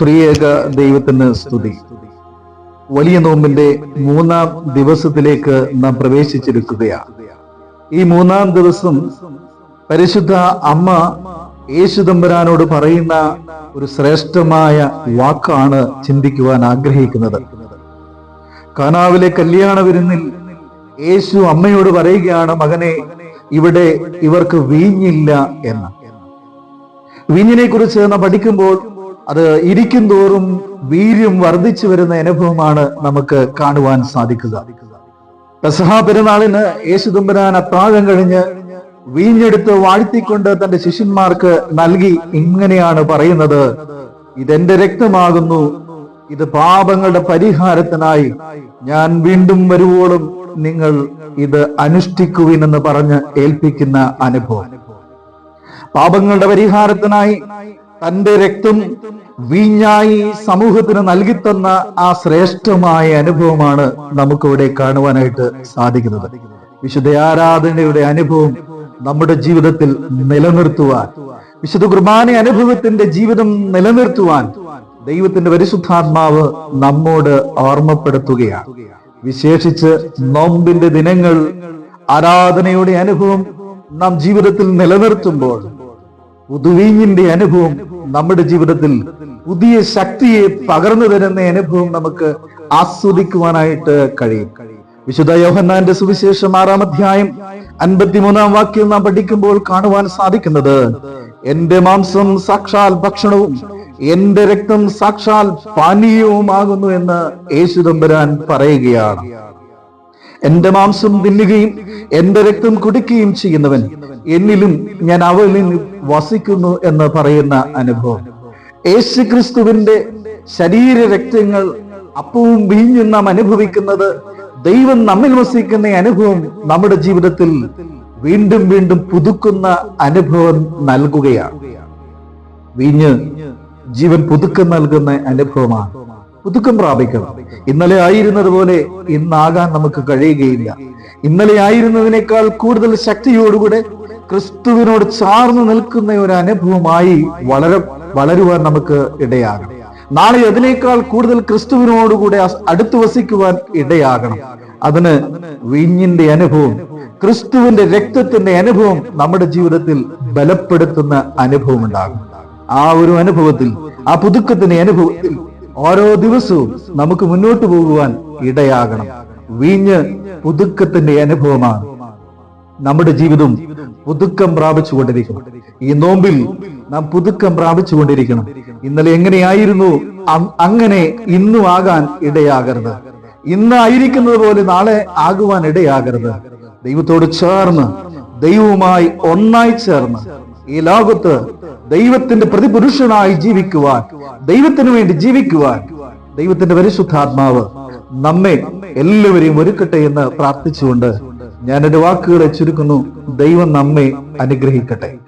ത്രിയേക ദൈവത്തിന് സ്തുതി. വലിയ നോമ്പിന്റെ മൂന്നാം ദിവസത്തിലേക്ക് നാം പ്രവേശിച്ചിരിക്കുകയാണ് ഈ മൂന്നാം ദിവസം പരിശുദ്ധ അമ്മ യേശുദമ്പരാനോട് പറയുന്ന ഒരു ശ്രേഷ്ഠമായ വാക്കാണ് ചിന്തിക്കുവാൻ ആഗ്രഹിക്കുന്നത്. കാനാവിലെ കല്യാണ വിരുന്നിൽ യേശു അമ്മയോട് പറയുകയാണ് മകനെ ഇവിടെ ഇവർക്ക് വീഞ്ഞില്ല എന്ന്. വീഞ്ഞിനെ കുറിച്ച് നാം പഠിക്കുമ്പോൾ അത് ഇരിക്കും തോറും വീര്യം വർദ്ധിച്ചു വരുന്ന അനുഭവമാണ് നമുക്ക് കാണുവാൻ സാധിക്കുക. പെസഹ പെരുന്നാളിന് യേശുദമ്പരാൻ അത്താഴം കഴിഞ്ഞ് വീഞ്ഞെടുത്ത് വാഴ്ത്തിക്കൊണ്ട് തന്റെ ശിഷ്യന്മാർക്ക് നൽകി ഇങ്ങനെയാണ് പറയുന്നത്. ഇതെന്റെ രക്തമാകുന്നു. ഇത് പാപങ്ങളുടെ പരിഹാരത്തിനായി ഞാൻ വീണ്ടും വരുവോളും നിങ്ങൾ ഇത് അനുഷ്ഠിക്കുവിനെന്ന് പറഞ്ഞ് ഏൽപ്പിക്കുന്ന അനുഭവം. പാപങ്ങളുടെ പരിഹാരത്തിനായി തന്റെ രക്തം വീഞ്ഞായി സമൂഹത്തിന് നൽകിത്തന്ന ആ ശ്രേഷ്ഠമായ അനുഭവമാണ് നമുക്ക് ഇവിടെ കാണുവാനായിട്ട് സാധിക്കുന്നത്. വിശുദ്ധ ആരാധനയുടെ അനുഭവം നമ്മുടെ ജീവിതത്തിൽ നിലനിർത്തുവാൻ വിശുദ്ധ കുർബാന അനുഭവത്തിന്റെ ജീവിതം നിലനിർത്തുവാൻ ദൈവത്തിന്റെ പരിശുദ്ധാത്മാവ് നമ്മോട് ഓർമ്മപ്പെടുത്തുകയാണ്. വിശേഷിച്ച് നോമ്പിന്റെ ദിനങ്ങൾ ആരാധനയുടെ അനുഭവം നാം ജീവിതത്തിൽ നിലനിർത്തുമ്പോൾ പുതുവീഞ്ഞിന്റെ അനുഭവം നമ്മുടെ ജീവിതത്തിൽ പുതിയ ശക്തിയെ പകർന്നു തരുന്ന അനുഭവം നമുക്ക് ആസ്വദിക്കുവാനായിട്ട് കഴിയും. വിശുദ്ധ യോഹന്നാന്റെ സുവിശേഷം ആറാം അധ്യായം അൻപത്തിമൂന്നാം വാക്യം നാം പഠിക്കുമ്പോൾ കാണുവാൻ സാധിക്കുന്നത് എന്റെ മാംസം സാക്ഷാൽ ഭക്ഷണവും എന്റെ രക്തം സാക്ഷാൽ പാനീയവുമാകുന്നു എന്ന് യേശുദമ്പരാൻ പറയുകയാണ്. എന്റെ മാംസം തിന്നുകയും എന്റെ രക്തം കുടിക്കുകയും ചെയ്യുന്നവൻ എന്നിലും ഞാൻ അവളിൽ വസിക്കുന്നു എന്ന് പറയുന്ന അനുഭവം. യേശു ക്രിസ്തുവിന്റെ ശരീര രക്തങ്ങൾ അപ്പവും വീഞ്ഞും നാം അനുഭവിക്കുന്നത് ദൈവം നമ്മിൽ വസിക്കുന്ന അനുഭവം നമ്മുടെ ജീവിതത്തിൽ വീണ്ടും വീണ്ടും പുതുക്കുന്ന അനുഭവം നൽകുകയാണ്. വീഞ്ഞ് ജീവൻ പുതുക്കം നൽകുന്ന അനുഭവമാണ്. പുതുക്കം പ്രാപിക്കണം. ഇന്നലെ ആയിരുന്നത് പോലെ ഇന്നാകാൻ നമുക്ക് കഴിയുകയില്ല. ഇന്നലെ ആയിരുന്നതിനേക്കാൾ കൂടുതൽ ശക്തിയോടുകൂടെ ക്രിസ്തുവിനോട് ചാർന്നു നിൽക്കുന്ന ഒരു അനുഭവമായി വളരെ വളരുവാൻ നമുക്ക് ഇടയാകണം. നാളെ അതിനേക്കാൾ കൂടുതൽ ക്രിസ്തുവിനോടുകൂടെ അടുത്തു വസിക്കുവാൻ ഇടയാകണം. അതിന് വീഞ്ഞിന്റെ അനുഭവം ക്രിസ്തുവിന്റെ രക്തത്തിന്റെ അനുഭവം നമ്മുടെ ജീവിതത്തിൽ ബലപ്പെടുത്തുന്ന അനുഭവം ഉണ്ടാകും ആ ഒരു അനുഭവത്തിൽ ആ പുതുക്കത്തിന്റെ അനുഭവത്തിൽ ഓരോ ദിവസവും നമുക്ക് മുന്നോട്ട് പോകുവാൻ ഇടയാകണം. വീഞ്ഞ് പുതുക്കത്തിന്റെ അനുഭവമാണ്. നമ്മുടെ ജീവിതം പുതുക്കം പ്രാപിച്ചു കൊണ്ടിരിക്കണം ഈ നോമ്പിൽ നാം പുതുക്കം പ്രാപിച്ചു കൊണ്ടിരിക്കണം ഇന്നലെ എങ്ങനെയായിരുന്നു? അങ്ങനെ ഇന്നും ആകാൻ ഇടയാകരുത്. ഇന്നായിരിക്കുന്നത് പോലെ നാളെ ആകുവാൻ ഇടയാകരുത്. ദൈവത്തോട് ചേർന്ന് ദൈവവുമായി ഒന്നായി ചേർന്ന് ഈ ലോകത്ത് ദൈവത്തിന്റെ പ്രതിപുരുഷനായി ജീവിക്കുവാൻ ദൈവത്തിന് വേണ്ടി ജീവിക്കുവാൻ ദൈവത്തിന്റെ പരിശുദ്ധാത്മാവ് നമ്മെ എല്ലാവരെയും ഒരുക്കട്ടെ എന്ന് പ്രാർത്ഥിച്ചുകൊണ്ട് ഞാൻ എന്റെ വാക്കുകളെ ചുരുക്കുന്നു. ദൈവം നമ്മെ അനുഗ്രഹിക്കട്ടെ.